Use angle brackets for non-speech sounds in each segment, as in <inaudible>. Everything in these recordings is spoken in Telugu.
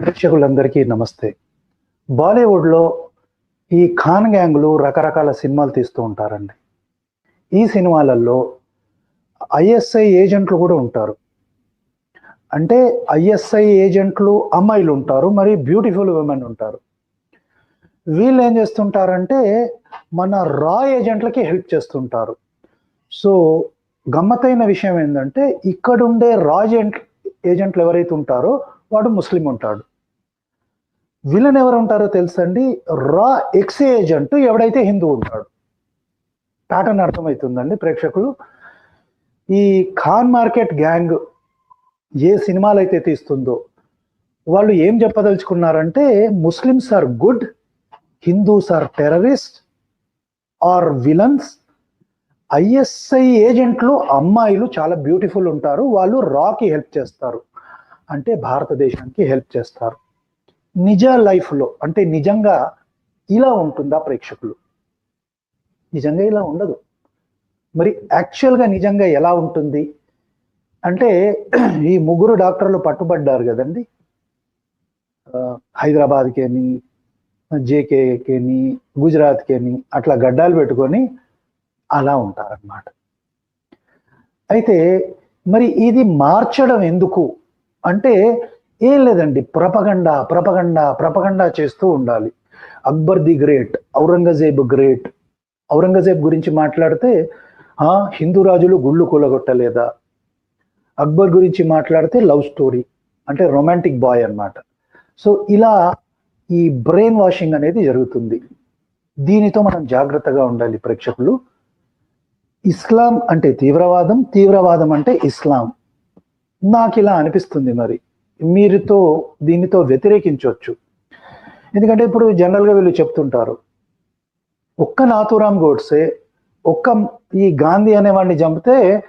ప్రేక్షకులందరికీ నమస్తే. బాలీవుడ్లో ఈ ఖాన్ గ్యాంగ్లు రకరకాల సినిమాలు తీస్తూ ఉంటారండి. ఈ సినిమాలలో ఐఎస్ఐ ఏజెంట్లు కూడా ఉంటారు. అంటే ఐఎస్ఐ ఏజెంట్లు అమ్మాయిలు ఉంటారు మరి బ్యూటిఫుల్ ఉమెన్ ఉంటారు. వీళ్ళు ఏం చేస్తుంటారంటే మన రా ఏజెంట్లకి హెల్ప్ చేస్తుంటారు. సో గమ్మతైన విషయం ఏంటంటే ఇక్కడుండే రా ఏజెంట్ ఏజెంట్లు ఎవరైతే ఉంటారో వాడు ముస్లిం ఉంటాడు. విలన్ ఎవరు ఉంటారో తెలుసండి? రా ఎక్స్ ఏజెంట్ ఎవడైతే హిందూ ఉంటాడు. ప్యాటర్న్ అర్థమవుతుందండి ప్రేక్షకులు. ఈ ఖాన్ మార్కెట్ గ్యాంగ్ ఏ సినిమాలు అయితే తీస్తుందో వాళ్ళు ఏం చెప్పదలుచుకున్నారంటే Muslims are good Hindus are terrorist are villains. ISI ఏజెంట్లు అమ్మాయిలు చాలా బ్యూటిఫుల్ ఉంటారు. వాళ్ళు రాకి హెల్ప్ చేస్తారు. అంటే భారతదేశానికి హెల్ప్ చేస్తారు. నిజ లైఫ్లో అంటే నిజంగా ఇలా ఉంటుందా ప్రేక్షకులు? నిజంగా ఇలా ఉండదు. మరి యాక్చువల్గా నిజంగా ఎలా ఉంటుంది? అంటే ఈ ముగ్గురు డాక్టర్లు పట్టుబడ్డారు కదండి. హైదరాబాద్కేని జేకేకేని గుజరాత్కేని అట్లా గడ్డాలు పెట్టుకొని అలా ఉంటారన్నమాట. అయితే మరి ఇది మార్చడం ఎందుకు? అంటే ఏం లేదండి ప్రపగండా ప్రపగండా ప్రపగండా చేస్తూ ఉండాలి. Akbar the great Aurangzeb great. Aurangzeb గురించి మాట్లాడితే హిందూ రాజులు గుళ్ళు కూలగొట్టలేదా? అక్బర్ గురించి మాట్లాడితే లవ్ స్టోరీ అంటే రొమాంటిక్ బాయ్ అన్నమాట. సో ఇలా ఈ బ్రెయిన్ వాషింగ్ అనేది జరుగుతుంది. దీనితో మనం జాగ్రత్తగా ఉండాలి ప్రేక్షకులు. ఇస్లాం అంటే తీవ్రవాదం తీవ్రవాదం అంటే ఇస్లాం. నాకు ఇలా అనిపిస్తుంది మరి. మీరుతో దీనితో వ్యతిరేకించవచ్చు. ఎందుకంటే ఇప్పుడు జనరల్గా వీళ్ళు చెప్తుంటారు ఒక్క నాథురామ్ గోడ్సే ఒక్క ఈ గాంధీ అనేవాడిని చంపితే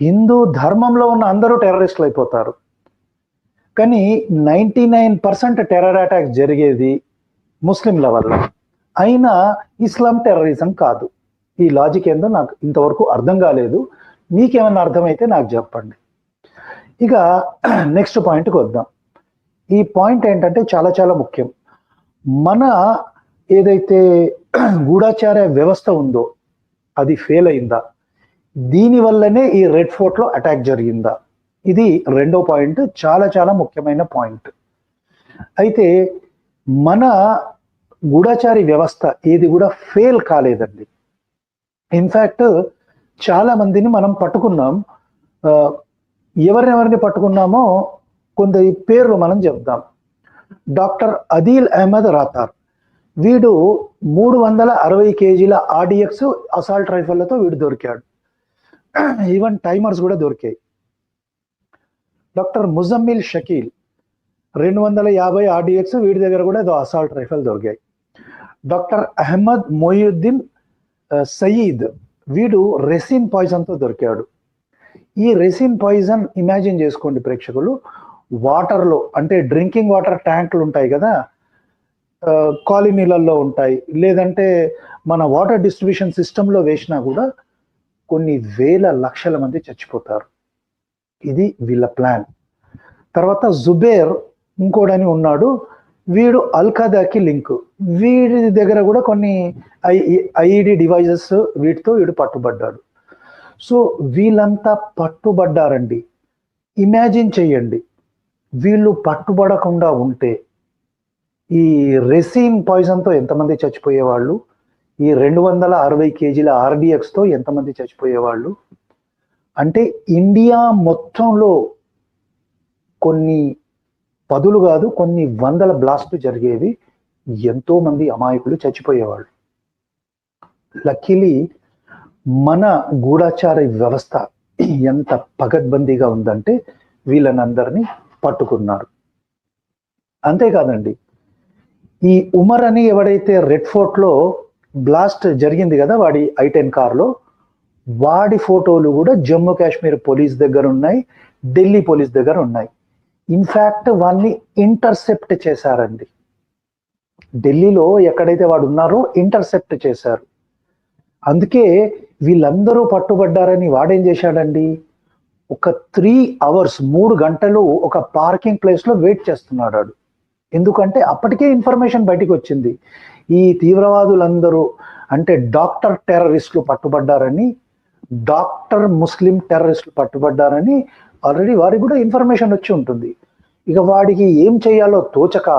హిందూ ధర్మంలో ఉన్న అందరూ టెర్రరిస్టులు అయిపోతారు. కానీ ninety nine percent terror attack జరిగేది ముస్లింల వల్ల. అయినా ఇస్లాం టెర్రరిజం కాదు. ఈ లాజిక్ ఏందో నాకు ఇంతవరకు అర్థం కాలేదు. మీకేమైనా అర్థమైతే నాకు చెప్పండి. ఇక <clears throat> నెక్స్ట్ పాయింట్కి వద్దాం. ఈ పాయింట్ ఏంటంటే చాలా చాలా ముఖ్యం. మన ఏదైతే <clears throat> గూఢాచార వ్యవస్థ ఉందో అది ఫెయిల్ అయిందా? దీనివల్లనే ఈ రెడ్ ఫోర్ట్లో అటాక్ జరిగిందా? ఇది రెండో పాయింట్ చాలా చాలా ముఖ్యమైన పాయింట్ అయితే మన గూఢాచారి వ్యవస్థ ఏది కూడా ఫెయిల్ కాలేదండి. ఇన్ఫ్యాక్ట్ చాలా మందిని మనం పట్టుకున్నాం. ఎవరినెవరిని పట్టుకున్నామో కొందరి పేర్లు మనం చెప్దాం డాక్టర్ అదీల్ అహ్మద్ రాతార్ వీడు మూడు వందల అరవై కేజీల ఆర్డిఎక్స్ అసాల్ట్ రైఫల్లతో వీడు దొరికాడు. ఈవెన్ టైమర్స్ కూడా దొరికాయి. డాక్టర్ ముజమ్మిల్ షకీల్ రెండు వందల యాభై ఆర్డిఎక్స్ వీడి దగ్గర కూడా ఏదో అసాల్ట్ రైఫల్ దొరికాయి. డాక్టర్ అహ్మద్ మొయియుద్దీన్ సయీద్ వీడు రెసిన్ పాయిజన్తో దొరికాడు. ఈ రెసిన్ పాయిజన్ ఇమాజిన్ చేసుకోండి ప్రేక్షకులు వాటర్లో అంటే డ్రింకింగ్ వాటర్ ట్యాంకులు ఉంటాయి కదా కాలనీలలో ఉంటాయి లేదంటే మన వాటర్ డిస్ట్రిబ్యూషన్ సిస్టంలో వేసినా కూడా కొన్ని వేల లక్షల మంది చచ్చిపోతారు ఇది వీళ్ళ ప్లాన్ తర్వాత జుబేర్ ఇంకోడని ఉన్నాడు వీడు అల్ఖాదాకి లింక్ వీడి దగ్గర కూడా కొన్ని ఐ ఐఈడి డివైజెస్ వీటితో వీడు పట్టుబడ్డాడు సో వీళ్ళంతా పట్టుబడ్డారండి. ఇమాజిన్ చేయండి. వీళ్ళు పట్టుబడకుండా ఉంటే ఈ రెసిన్ పాయిజన్తో ఎంతమంది చచ్చిపోయేవాళ్ళు? ఈ రెండు వందల అరవై కేజీల ఆర్డిఎక్స్తో ఎంతమంది చచ్చిపోయేవాళ్ళు? అంటే ఇండియా మొత్తంలో కొన్ని పదులు కాదు కొన్ని వందల బ్లాస్ట్లు జరిగేవి ఎంతోమంది అమాయకులు చచ్చిపోయేవాళ్ళు. లక్కీలీ మన గూఢాచార వ్యవస్థ ఎంత పగడ్బందీగా ఉందంటే వీళ్ళనందరినీ పట్టుకున్నారు. అంతేకాదండి ఈ ఉమర్ అని ఎవడైతే రెడ్ ఫోర్ట్లో బ్లాస్ట్ జరిగింది కదా వాడి ఐటెన్ కార్లో వాడి ఫోటోలు కూడా జమ్మూ కాశ్మీర్ పోలీస్ దగ్గర ఉన్నాయి ఢిల్లీ పోలీస్ దగ్గర ఉన్నాయి. ఇన్ఫ్యాక్ట్ వాళ్ళని ఇంటర్సెప్ట్ చేశారండి. ఢిల్లీలో ఎక్కడైతే వాడు ఉన్నారో ఇంటర్సెప్ట్ చేశారు. అందుకే వీళ్ళందరూ పట్టుబడ్డారని వాడేం చేశాడండి? ఒక త్రీ అవర్స్ మూడు గంటలు ఒక పార్కింగ్ ప్లేస్లో వెయిట్ చేస్తున్నాడు ఎందుకంటే అప్పటికే ఇన్ఫర్మేషన్ బయటికి వచ్చింది. ఈ తీవ్రవాదులందరూ అంటే డాక్టర్ టెర్రరిస్టులు పట్టుబడ్డారని డాక్టర్ ముస్లిం టెర్రరిస్టులు పట్టుబడ్డారని ఆల్రెడీ వారికి కూడా ఇన్ఫర్మేషన్ వచ్చి ఉంటుంది. ఇక వాడికి ఏం చేయాలో తోచక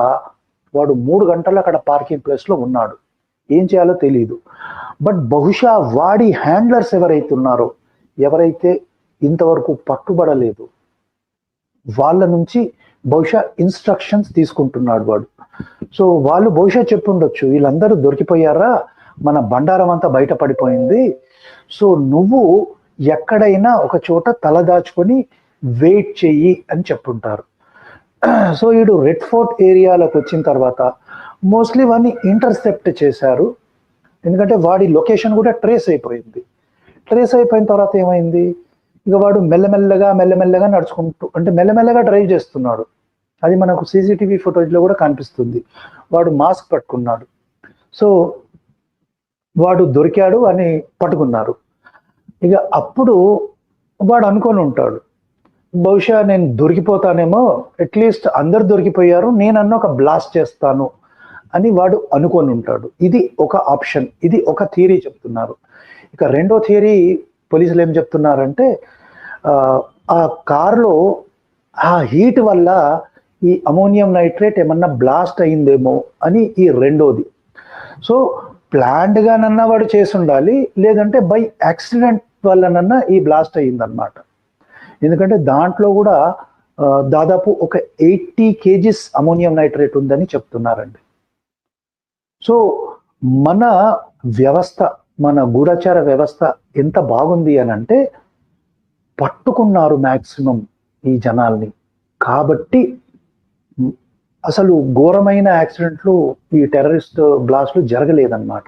వాడు మూడు గంటలు అక్కడ పార్కింగ్ ప్లేస్లో ఉన్నాడు. ఏం చేయాలో తెలియదు బట్ బహుశా వాడి హ్యాండ్లర్స్ ఎవరైతే ఉన్నారో ఎవరైతే ఇంతవరకు పట్టుబడలేదు వాళ్ళ నుంచి బహుశా ఇన్స్ట్రక్షన్స్ తీసుకుంటున్నాడు వాడు. సో వాళ్ళు బహుశా చెప్పుండొచ్చు వీళ్ళందరూ దొరికిపోయారా? మన బండారం అంతా బయటపడిపోయింది. సో నువ్వు ఎక్కడైనా ఒక చోట తలదాచుకొని వెయిట్ చెయ్యి అని చెప్పుంటారు. సో వీడు రెడ్ ఫోర్ట్ ఏరియాలోకి వచ్చిన తర్వాత మోస్ట్లీ వాడిని ఇంటర్సెప్ట్ చేశారు. ఎందుకంటే వాడి లొకేషన్ కూడా ట్రేస్ అయిపోయింది. ట్రేస్ అయిపోయిన తర్వాత ఏమైంది? ఇక వాడు మెల్లమెల్లగా మెల్లమెల్లగా నడుచుకుంటూ అంటే మెల్లమెల్లగా డ్రైవ్ చేస్తున్నాడు. అది మనకు సీసీటీవీ ఫుటేజ్లో కూడా కనిపిస్తుంది. వాడు మాస్క్ పట్టుకున్నాడు. సో వాడు దొరికాడు అని పట్టుకున్నారు. ఇక అప్పుడు వాడు అనుకొని ఉంటాడు బహుశా నేను దొరికిపోతానేమో అట్లీస్ట్ అందరు దొరికిపోయారు నేనన్న ఒక బ్లాస్ట్ చేస్తాను. అని వాడు అనుకొని ఉంటాడు. ఇది ఒక ఆప్షన్. ఇది ఒక థియరీ చెప్తున్నారు. ఇక రెండో థియరీ పోలీసులు ఏం చెప్తున్నారంటే ఆ, కారులో ఆ హీట్ వల్ల ఈ అమోనియం నైట్రేట్ ఏమన్నా బ్లాస్ట్ అయిందేమో అని ఈ రెండోది. సో ప్లాండ్గానన్నా వాడు చేసి ఉండాలి లేదంటే బై యాక్సిడెంట్ వల్లనన్నా ఈ బ్లాస్ట్ అయ్యిందనమాట ఎందుకంటే దాంట్లో కూడా దాదాపు ఒక ఎయిటీ కేజీస్ అమోనియం నైట్రేట్ ఉందని చెప్తున్నారండి. సో మన వ్యవస్థ మన గూఢచార వ్యవస్థ ఎంత బాగుంది అని అంటే పట్టుకున్నారు మ్యాక్సిమం ఈ జనాల్ని. కాబట్టి అసలు ఘోరమైన యాక్సిడెంట్లు ఈ టెర్రరిస్ట్ బ్లాస్ట్లు జరగలేదన్నమాట.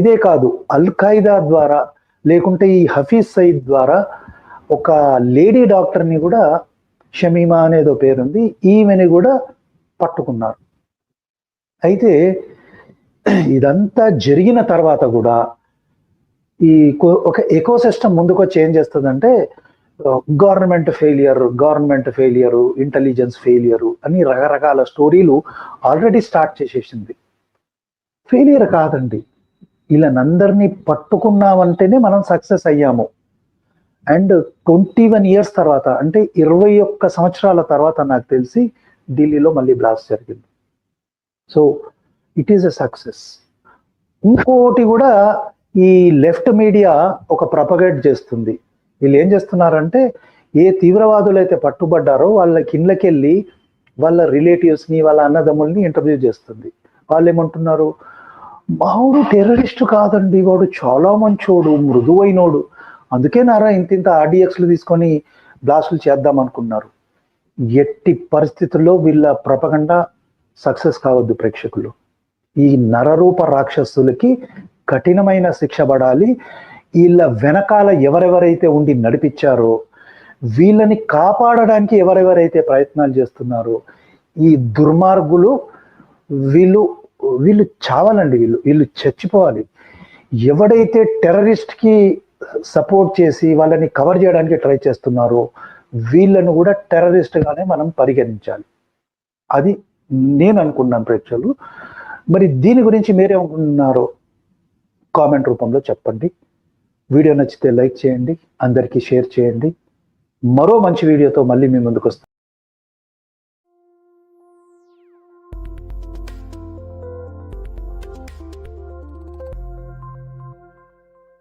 ఇదే కాదు అల్ ఖైదా ద్వారా లేకుంటే ఈ హఫీజ్ సయీద్ ద్వారా ఒక లేడీ డాక్టర్ని కూడా షమీమా అనేదో పేరుంది ఈమెని కూడా పట్టుకున్నారు. అయితే ఇదంతా జరిగిన తర్వాత కూడా ఈ కో- ఒక ఎకో సిస్టమ్ ముందుకు వచ్చి ఏం చేస్తుందంటే government failure government failure intelligence failure అని రకరకాల స్టోరీలు ఆల్రెడీ స్టార్ట్ చేసేసింది. ఫెయిలియర్ కాదండి. వీళ్ళనందరినీ పట్టుకున్నామంటేనే మనం సక్సెస్ అయ్యాము. అండ్ ట్వంటీ వన్ ఇయర్స్ తర్వాత అంటే ఇరవై ఒక్క సంవత్సరాల తర్వాత నాకు తెలిసి ఢిల్లీలో మళ్ళీ బ్లాస్ట్ జరిగింది. So it is a success ఇంకోటి కూడా ఈ లెఫ్ట్ మీడియా ఒక ప్రపగేట్ చేస్తుంది. వీళ్ళు ఏం చేస్తున్నారంటే ఏ తీవ్రవాదులు అయితే పట్టుబడ్డారో వాళ్ళ కిందకెళ్ళి వాళ్ళ రిలేటివ్స్ని వాళ్ళ అన్నదమ్ముల్ని ఇంటర్వ్యూ చేస్తుంది. వాళ్ళు ఏమంటున్నారు మావుడు టెర్రరిస్ట్ కాదండి వాడు చాలా మంచోడు మృదువైనోడు. అందుకే నారా ఇంత ఇంత ఆర్డిఎక్స్లు తీసుకొని బ్లాస్టులు చేద్దాం అనుకున్నారు. ఎట్టి పరిస్థితుల్లో వీళ్ళ ప్రపగండ సక్సెస్ కావద్దు ప్రేక్షకులు ఈ నరరూప రాక్షసులకి కఠినమైన శిక్ష పడాలి. వీళ్ళ వెనకాల ఎవరెవరైతే ఉండి నడిపించారో వీళ్ళని కాపాడడానికి ఎవరెవరైతే ప్రయత్నాలు చేస్తున్నారో ఈ దుర్మార్గులు వీళ్ళు వీళ్ళు చావాలండి వీళ్ళు వీళ్ళు చచ్చిపోవాలి. ఎవడైతే టెర్రరిస్ట్కి సపోర్ట్ చేసి వాళ్ళని కవర్ చేయడానికి ట్రై చేస్తున్నారో వీళ్ళను కూడా టెర్రరిస్ట్గానే మనం పరిగణించాలి. అది నేను అనుకున్నాను ప్రేక్షకులు. మరి దీని గురించి మీరేమనుకుంటున్నారో కామెంట్ రూపంలో చెప్పండి. వీడియో నచ్చితే లైక్ చేయండి అందరికీ షేర్ చేయండి. మరో మంచి వీడియోతో మళ్ళీ మీ ముందుకు వస్తాను